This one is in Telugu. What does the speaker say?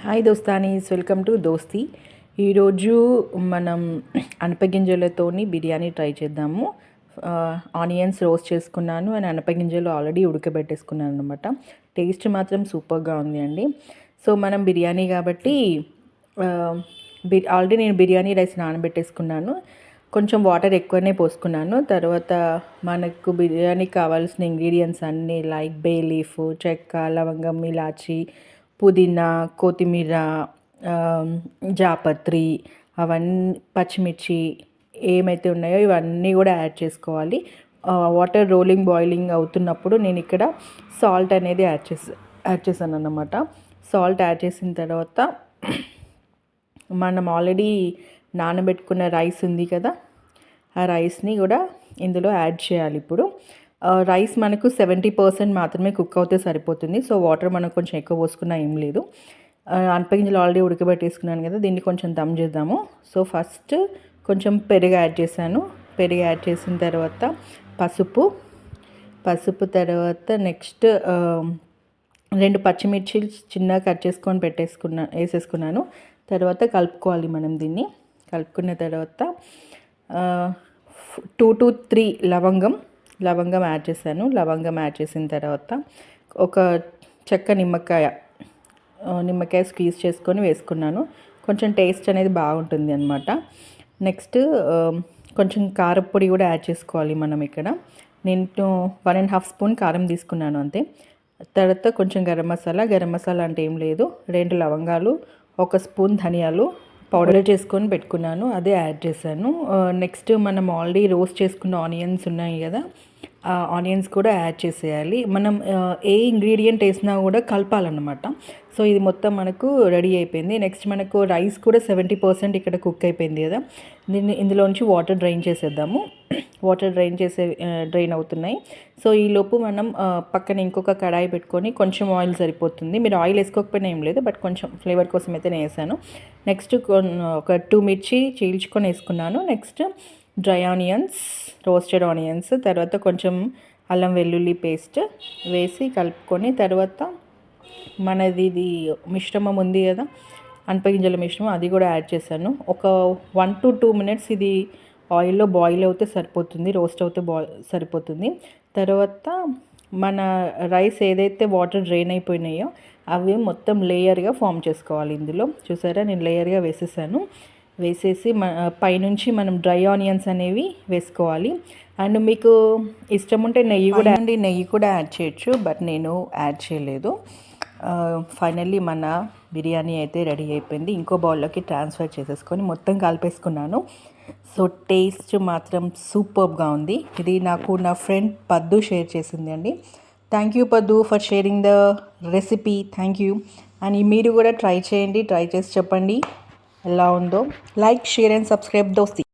హాయ్ దోస్తానీస్ వెల్కమ్ టు దోస్తి. ఈరోజు మనం అనపగింజలతోని బిర్యానీ ట్రై చేద్దాము. ఆనియన్స్ రోస్ట్ చేసుకున్నాను అండ్ అనపగింజలు ఆల్రెడీ ఉడకబెట్టేసుకున్నాను అనమాట టేస్ట్ మాత్రం సూపర్గా ఉంది అండి. సో మనం బిర్యానీ కాబట్టి బి ఆల్రెడీ నేను బిర్యానీ రైస్ నానబెట్టేసుకున్నాను. కొంచెం వాటర్ ఎక్కువనే పోసుకున్నాను. తర్వాత మనకు బిర్యానీకి కావాల్సిన ఇంగ్రీడియంట్స్ అన్నీ లైక్ బే లీఫ్ చెక్క లవంగం ఇలాచి పుదీనా కొత్తిమీర జాపత్రి అవన్నీ పచ్చిమిర్చి ఏమైతే ఉన్నాయో ఇవన్నీ కూడా యాడ్ చేసుకోవాలి. వాటర్ రోలింగ్ బాయిలింగ్ అవుతున్నప్పుడు నేను ఇక్కడ సాల్ట్ అనేది యాడ్ చేసి యాడ్ చేశాను అన్నమాట సాల్ట్ యాడ్ చేసిన తర్వాత మనం ఆల్రెడీ నానబెట్టుకున్న రైస్ ఉంది కదా ఆ రైస్ని కూడా ఇందులో యాడ్ చేయాలి ఇప్పుడు. రైస్ మనకు సెవెంటీ పర్సెంట్ మాత్రమే కుక్ అవుతే సరిపోతుంది. సో వాటర్ మనం కొంచెం ఎక్కువ పోసుకున్నా ఏం లేదు. అనపగింజలు ఆల్రెడీ ఉడకబెట్టేసుకున్నాను కదా దీన్ని కొంచెం దమ్ చేద్దాము. సో ఫస్ట్ కొంచెం పెరుగు యాడ్ చేశాను. పెరుగు యాడ్ చేసిన తర్వాత పసుపు. పసుపు తర్వాత నెక్స్ట్ రెండు పచ్చిమిర్చి చిన్నగా కట్ చేసుకొని పెట్టేసుకున్నా వేసేసుకున్నాను. తర్వాత కలుపుకోవాలి మనం దీన్ని. కలుపుకున్న తర్వాత టూ టు త్రీ లవంగం లవంగం యాడ్ చేశాను. లవంగం యాడ్ చేసిన తర్వాత ఒక చెక్క నిమ్మకాయ నిమ్మకాయ స్క్వీజ్ చేసుకొని వేసుకున్నాను. కొంచెం టేస్ట్ అనేది బాగుంటుంది అనమాట నెక్స్ట్ కొంచెం కారపొడి కూడా యాడ్ చేసుకోవాలి మనం ఇక్కడ. నేను వన్ అండ్ హాఫ్ స్పూన్ కారం తీసుకున్నాను అంతే. తర్వాత కొంచెం గరం మసాలా గరం మసాలా అంటే ఏం లేదు. రెండు లవంగాలు ఒక స్పూన్ ధనియాలు పౌడర్ చేసుకొని పెట్టుకున్నాను అదే యాడ్ చేశాను. నెక్స్ట్ మనం ఆల్రెడీ రోస్ట్ చేసుకున్న ఆనియన్స్ ఉన్నాయి కదా ఆ ఆనియన్స్ కూడా యాడ్ చేసేయాలి. మనం ఏ ఇంగ్రీడియంట్ వేసినా కూడా కలపాలన్నమాట. సో ఇది మొత్తం మనకు రెడీ అయిపోయింది. నెక్స్ట్ మనకు రైస్ కూడా సెవెంటీ పర్సెంట్ ఇక్కడ కుక్ అయిపోయింది కదా. దీన్ని ఇందులోంచి వాటర్ డ్రైన్ చేసేద్దాము. వాటర్ డ్రైన్ చేసే డ్రైన్ అవుతున్నాయి. సో ఈ లోపు మనం పక్కన ఇంకొక కడాయి పెట్టుకొని కొంచెం ఆయిల్ సరిపోతుంది. మీరు ఆయిల్ వేసుకోకపోయినా ఏం లేదు బట్ కొంచెం ఫ్లేవర్ కోసం అయితే నేను వేసాను. నెక్స్ట్ ఒక టూ మిర్చి చీల్చుకొని వేసుకున్నాను. Next dry onions roasted onions తర్వాత కొంచెం అల్లం వెల్లుల్లి పేస్ట్ వేసి కలుపుకొని తర్వాత మనది ఇది మిశ్రమం ఉంది కదా అనపగింజల మిశ్రమం అది కూడా యాడ్ చేశాను. ఒక వన్ టు టూ మినిట్స్ ఇది ఆయిల్లో బాయిల్ అవుతే సరిపోతుంది రోస్ట్ అవుతే బా సరిపోతుంది. తర్వాత మన రైస్ ఏదైతే వాటర్ డ్రైన్ అయిపోయినాయో అవి మొత్తం లేయర్గా ఫామ్ చేసుకోవాలి ఇందులో. చూసారా? నేను లేయర్గా వేసేసాను. వేసేసి మ పైనుంచి మనం డ్రై ఆనియన్స్ అనేవి వేసుకోవాలి. అండ్ మీకు ఇష్టం ఉంటే నెయ్యి కూడా అండి నెయ్యి కూడా యాడ్ చేయొచ్చు బట్ నేను యాడ్ చేయలేదు. ఫైనల్లీ మన బిర్యానీ అయితే రెడీ అయిపోయింది. ఇంకో బౌల్లోకి ట్రాన్స్ఫర్ చేసేసుకొని మొత్తం కలిపేసుకున్నాను. సో టేస్ట్ మాత్రం సూపర్గా ఉంది. ఇది నాకు నా ఫ్రెండ్ పద్దు షేర్ చేసింది అండి. Thank you Paddu for sharing the recipe thank you and మీరు కూడా ట్రై చేయండి ట్రై చేసి చెప్పండి. ఎలా ఉందో. లైక్ షేర్ అండ్ సబ్స్క్రైబ్ దోస్తి.